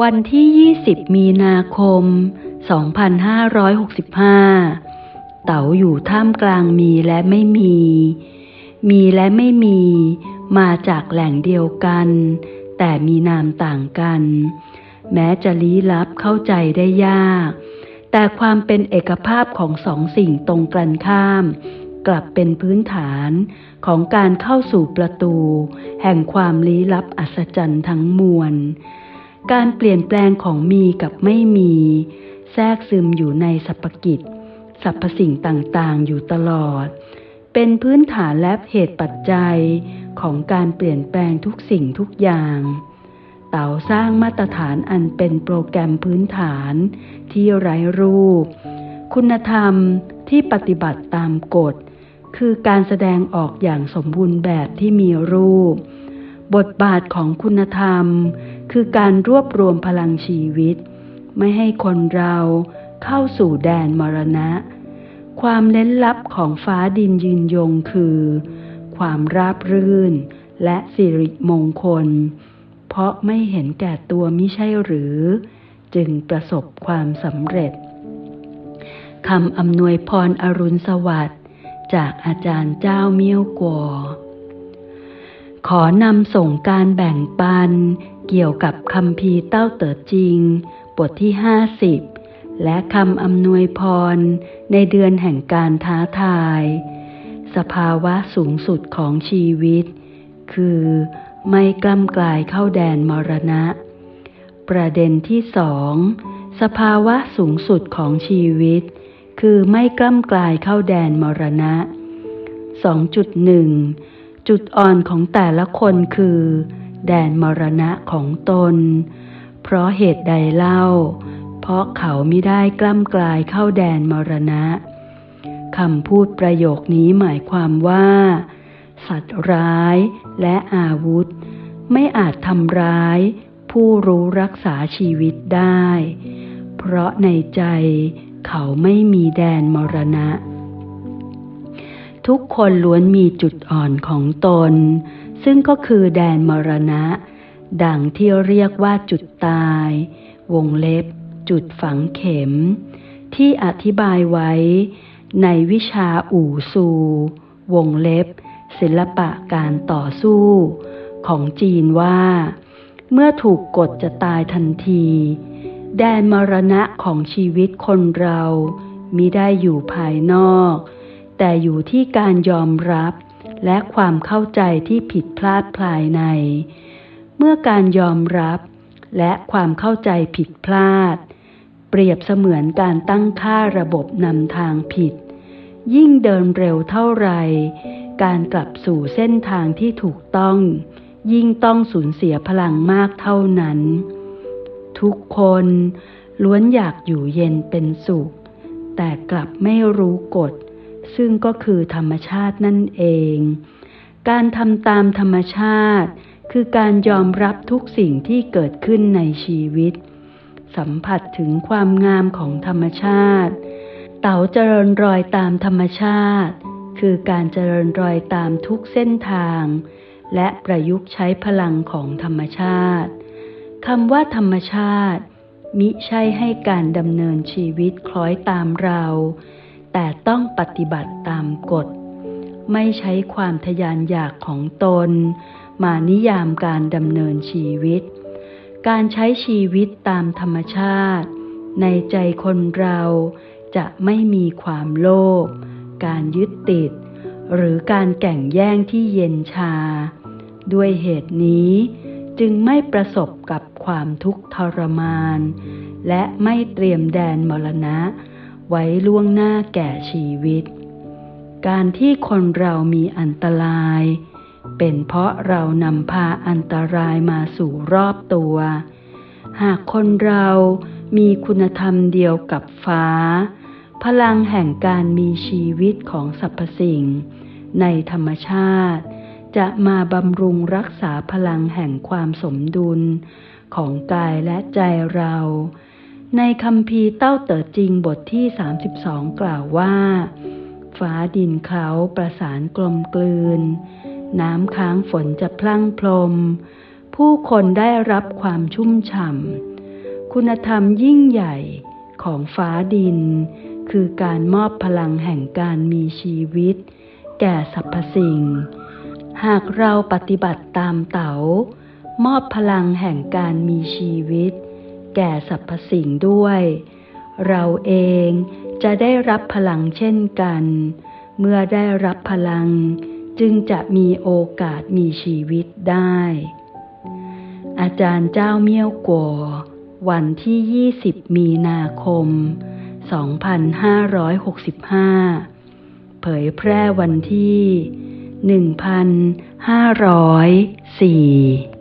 วันที่ 20 มีนาคม 2565 เต๋าอยู่ท่ามกลางมีและไม่มี มีและไม่มี มาจากแหล่งเดียวกัน แต่มีนามต่างกัน แม้จะลี้ลับเข้าใจได้ยาก แต่ความเป็นเอกภาพของสองสิ่งตรงกันข้าม กลับเป็นพื้นฐานของการเข้าสู่ประตู แห่งความลี้ลับอัศจรรย์ทั้งมวล การเปลี่ยนแปลงของมีกับไม่มี แทรกซึมอยู่ในสรรพกิจสรรพสิ่งต่างๆ อยู่ตลอด เป็นพื้นฐานและเหตุปัจจัยของการเปลี่ยนแปลงทุกสิ่งทุกอย่าง เต๋าสร้างมาตรฐานอันเป็นโปรแกรมพื้นฐานที่ไร้รูป คุณธรรมที่ปฏิบัติตามกฎ คือการแสดงออกอย่างสมบูรณ์แบบที่มีรูป บทบาทของคุณธรรม คือการรวบรวมพลังชีวิต ไม่ให้คนเราเข้าสู่แดนมรณะ ความเล้นลับของฟ้าดินยืนยงคือ ความราบรื่นและสิริมงคล เพราะไม่เห็นแก่ตัวมิใช่หรือ จึงประสบความสำเร็จคำอำนวยพรอรุณสวัสดิ์จากอาจารย์เจ้าเมี่ยวกัวขอนำส่งการแบ่งปัน เกี่ยวกับคำพีเต้าเต๋อจริง บทที่50และคำอำนวยพรในเดือนแห่งการท้าทาย สภาวะสูงสุดของชีวิต คือไม่กล้ำกลายเข้าแดนมรณะ ประเด็นที่สองสภาวะสูงสุดของชีวิต คือไม่กล้ำกลายเข้าแดนมรณะ 2.1 จุดอ่อนของแต่ละคนคือ แดนมรณะของตน เพราะเหตุใดเล่า เพราะเขาไม่ได้กล้ำกลายเข้าแดนมรณะคำพูดประโยคนี้หมายความว่า สัตว์ร้ายและอาวุธ ไม่อาจทำร้าย ผู้รู้รักษาชีวิตได้ เพราะในใจเขาไม่มีแดนมรณะ ทุกคนล้วนมีจุดอ่อนของตน ซึ่งก็คือแดนมรณะ ดังที่เรียกว่าจุดตาย วงเล็บ จุดฝังเข็ม ที่อธิบายไว้ ในวิชาอู่ซู วงเล็บ ศิลปะการต่อสู้ ของจีนว่า เมื่อถูกกดจะตายทันที แดนมรณะของชีวิตคนเรามิได้อยู่ภายนอก แต่อยู่ที่การยอมรับ และความเข้าใจที่ผิดพลาดภายใน เมื่อการยอมรับและความเข้าใจผิดพลาด เปรียบเสมือนการตั้งค่าระบบนำทางผิด ยิ่งเดินเร็วเท่าไร การกลับสู่เส้นทางที่ถูกต้อง ยิ่งต้องสูญเสียพลังมากเท่านั้น ทุกคนล้วนอยากอยู่เย็นเป็นสุข แต่กลับไม่รู้กฎ ซึ่งก็คือธรรมชาตินั่นเอง การทำตามธรรมชาติ คือการยอมรับทุกสิ่งที่เกิดขึ้นในชีวิต สัมผัสถึงความงามของธรรมชาติ เต๋าเจริญรอยตามธรรมชาติ คือการเจริญรอยตามทุกเส้นทาง และประยุกต์ใช้พลังของธรรมชาติคำว่าธรรมชาติ มิใช่ให้การดำเนินชีวิตคล้อยตามเรา แต่ต้องปฏิบัติตามกฎ ไม่ใช้ความทยานอยากของตน มานิยามการดำเนินชีวิต การใช้ชีวิตตามธรรมชาติ ในใจคนเราจะไม่มีความโลภ การยึดติด หรือการแก่งแย่งที่เย็นชา ด้วยเหตุนี้จึงไม่ประสบกับความทุกข์ทรมาน และไม่เตรียมแดนมรณะ ไว้ล่วงหน้าแก่ชีวิต การที่คนเรามีอันตราย เป็นเพราะเรานำพาอันตรายมาสู่รอบตัว หากคนเรามีคุณธรรมเดียวกับฟ้า พลังแห่งการมีชีวิตของสรรพสิ่ง ในธรรมชาติ จะมาบำรุงรักษาพลังแห่งความสมดุลของกายและใจเรา ในคำพีเต้าเต๋อจริงบทที่ 32 กล่าวว่า ฟ้าดินเขาประสานกลมกลืน น้ำค้างฝนจะพลั่งพรมผู้คนได้รับความชุ่มฉ่ำ คุณธรรมยิ่งใหญ่ของฟ้าดิน คือการมอบพลังแห่งการมีชีวิต แก่สรรพสิ่ง หากเราปฏิบัติตามเต๋ามอบพลังแห่งการมีชีวิต แก่สรรพสิ่งด้วย เราเองจะได้รับพลังเช่นกัน เมื่อได้รับพลังจึงจะมีโอกาสมีชีวิตได้ อาจารย์เจ้าเมี่ยวกัววันที่ 20 มีนาคม 2565 เผยแพร่วันที่ 1504